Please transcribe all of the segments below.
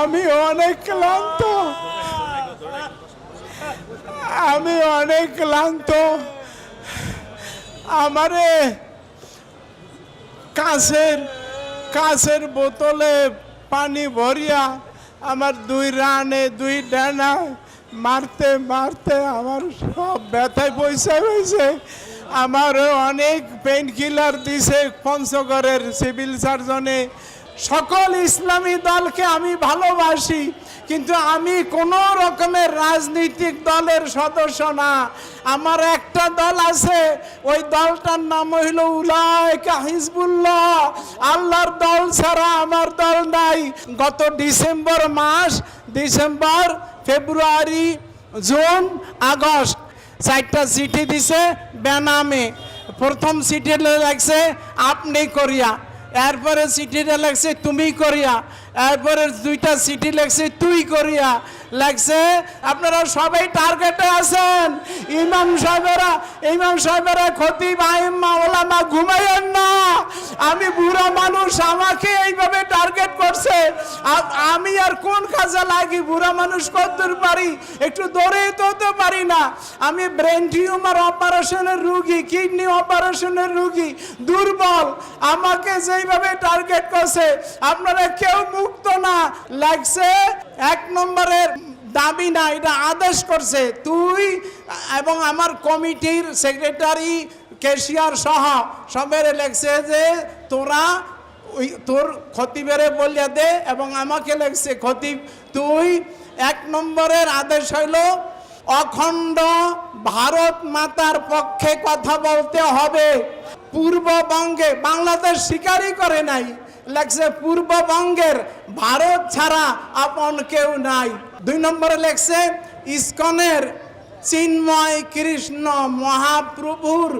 আমি অনেক ক্লান্ত। আমি অনেক ক্লান্ত। আমারে কাছের কাছের বোতলে পানি ভরিয়া আমার দুই রানে, দুই ডানা মারতে মারতে আমার সব ব্যথায় পয়সা হয়েছে আমার অনেক পেইন কিলার দিছে পঞ্চগড়ের সিভিল সার্জনে সকল ইসলামী দলকে আমি ভালোবাসি, কিন্তু আমি কোনো রকমের রাজনৈতিক দলের সদস্য না। আমার একটা দল আছে, ওই দলটার নাম হইল উলায়কা হিজবুল্লাহ। আল্লাহর দল ছাড়া আমার দল নাই। গত ডিসেম্বর মাস, ডিসেম্বর, ফেব্রুয়ারি, জুন, আগস্ট, চারটা চিঠি দিছে বেনামে। প্রথম চিঠিটা লাগছে আপনি করিয়া। এরপরে চিঠিটা লাগছে তুমি করিয়া। এরপরে দুইটা চিঠি লাগছে তুই করিয়া। লাগছে আপনারা সবাই টার্গেটে আছেন। ইমাম সাহেবেরা ইমাম সাহেবেরা, খতিব আইম্মা ওলামা ঘুমাইয়েন না। আমি বুড়া মানুষ, আমাকে এইভাবে টার্গেট করছে। আমি আর কোন কাজে লাগি? বুড়া মানুষ কতদূর পারি? একটু দৌড়ে তোতে পারি না। আমি ব্রেন টিউমার অপারেশনের রুগী কিডনি অপারেশনের রুগী, দুর্বল। আমাকে যেইভাবে টার্গেট করছে। আপনারা কেউ মুক্ত না লাগছে। এক নম্বরের দাবি না, এটা আদেশ করছে। তুই এবং আমার কমিটির সেক্রেটারি কেশিয়ার সহ সবের লেগছে যে তোরা ওই তোর খতিবেরে বলিয়া দে এবং আমাকে লেগছে খতিব তুই এক নম্বরের আদেশ হইল, অখণ্ড ভারত মাতার পক্ষে কথা বলতে হবে। পূর্ববঙ্গে বাংলাদেশ স্বীকারই করে নাই। লেখছে, পূর্ববঙ্গের ভারত ছাড়া আপন কেউ নাই। দুই নম্বরে লেখছে, ইস্কনের চিন্ময় কৃষ্ণ মহাপ্রভুর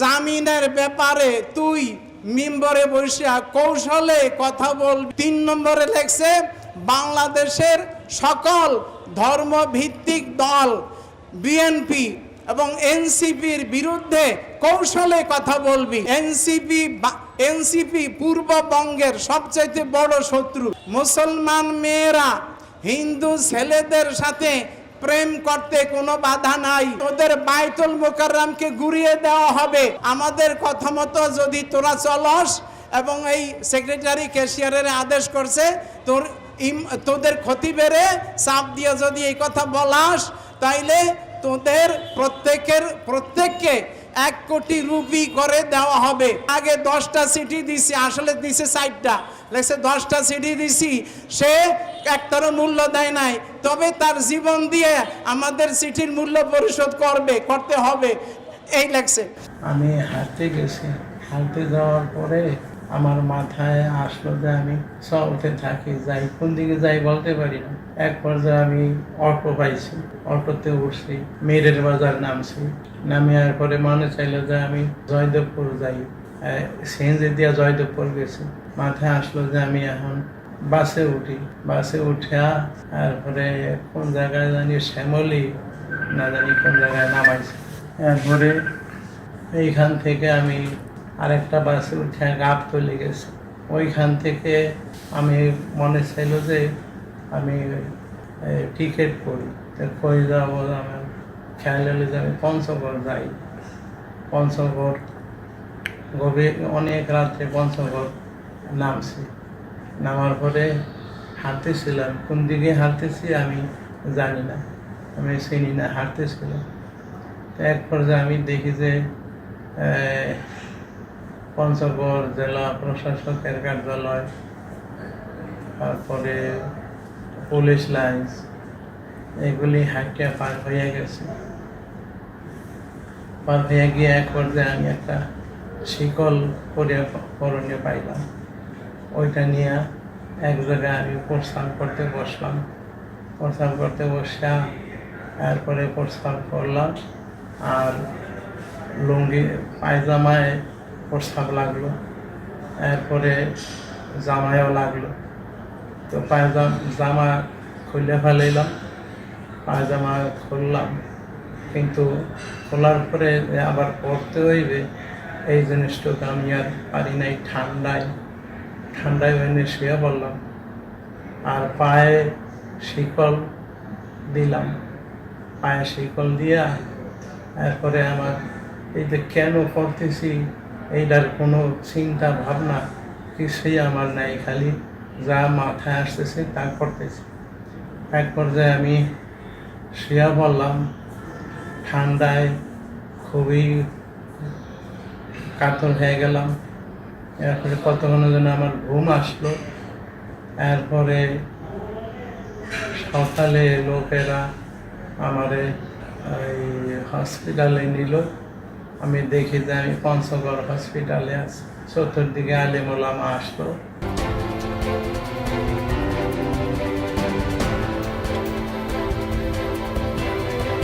জামিনের ব্যাপারে তুই মিম্বরে বসিয়া কৌশলে কথা বল তিন নম্বরে লেখছে, বাংলাদেশের সকল ধর্মভিত্তিক দল, বিএনপি এবং এনসিপির বিরুদ্ধে কৌশলে কথা বলবি। এনসিপি এনসিপি পূর্ববঙ্গের সবচাইতে বড় শত্রু। মুসলমান মেয়েরা হিন্দু ছেলেদের সাথে প্রেম করতে কোনো বাধা নাই। তোদের বাইতুল মোকাররামকে ঘুরিয়ে দেওয়া হবে। আমাদের কথা মতো যদি তোরা চলস এবং এই সেক্রেটারি ক্যাশিয়ারের আদেশ করছে, তোর তোদের ক্ষতি বেড়ে চাপ দিয়ে যদি এই কথা বলাস, তাইলে তোদের প্রত্যেকের, প্রত্যেককে এক কোটি রুপি করে দেওয়া হবে। আগে দশটা সিটি দিছি, আসলে দিছে ষাটটা। লেগছে দশটা সিটি দিছি, সে একটারও মূল্য দেয় নাই। তবে তার জীবন দিয়ে আমাদের চিঠির মূল্য পরিশোধ করবে, করতে হবে। এই লেগছে আমি হাঁটতে গেছি। হাঁটতে যাওয়ার পরে আমার মাথায় আসলো যে আমি চলতে থাকি, যাই, কোন দিকে যাই বলতে পারি না। এক পর্যায়ে আমি অটো পাইছি, অটোতে উঠছি, মেরের বাজার নামছি। নামিয়ার পরে মনে চাইলো যে আমি জয়দেবপুর যাই। সিএনজি দিয়া জয়দেবপুর গেছি। মাথায় আসলো যে আমি এখন বাসে উঠি। বাসে উঠিয়া তারপরে কোন জায়গায় জানি শ্যামলি, না জানি কোন জায়গায় নামাইছে। এরপরে এইখান থেকে আমি আরেকটা বাসে উঠে গাপ চলে গেছে। ওইখান থেকে আমি মনে চাইলো যে আমি টিকিট করি। কই যাব আমার খেয়াল হলে যে আমি পঞ্চগড় যাই। পঞ্চগড় গভীর, অনেক রাত্রে পঞ্চগড় নামছি। নামার পরে হাঁটতেছিলাম। কোন দিকে হাঁটতেছি আমি জানি না। আমি চিনি না, হাঁটতেছিলাম। এক পর্যায়ে আমি দেখি যে পঞ্চগড় জেলা প্রশাসকের কার্যালয়, তারপরে পুলিশ লাইন্স, এগুলি হাঁটতে পার হয়ে গেছে। পার হয়ে গিয়ে এক পর্যায়ে আমি একটা শিকল করে করণীয় পাইলাম। ওইটা নিয়ে এক জায়গায় আমি প্রস্থান করতে বসলাম। প্রস্থান করতে বসা তারপরে প্রস্থান করলাম। আর লুঙ্গি, পায়জামায় প্রস্তাব লাগল। এরপরে জামায়ও লাগল। তো পায়জাম জামা খুলে ফেলাইলাম। পায়জামা খুললাম। কিন্তু খোলার পরে আবার পরতে হইবে, এই জিনিসটুকু আমি আর পারি নাই ঠান্ডায়। ঠান্ডায় এনে শুয়ে পড়লাম। আর পায়ে শিকল দিলাম। পায়ে শিকল দিয়া এরপরে আমার এই যে কেন করতেছি এইটার কোনো চিন্তা, ভাবনা, কিছুই আমার নাই, খালি যা মাথায় আসতেছে তা করতেছি। এক পর্যায়ে আমি শুয়া বললাম ঠান্ডায় খুবই কাতর হয়ে গেলাম। এরপরে কতক্ষণ যেন আমার ঘুম আসলো। এরপরে সকালে লোকেরা আমারে, এই হসপিটালে নিল। আমি দেখি যে আমি পঞ্চগড় হসপিটালে আছি। চতুর্দিকে আলিমুলামা আসলো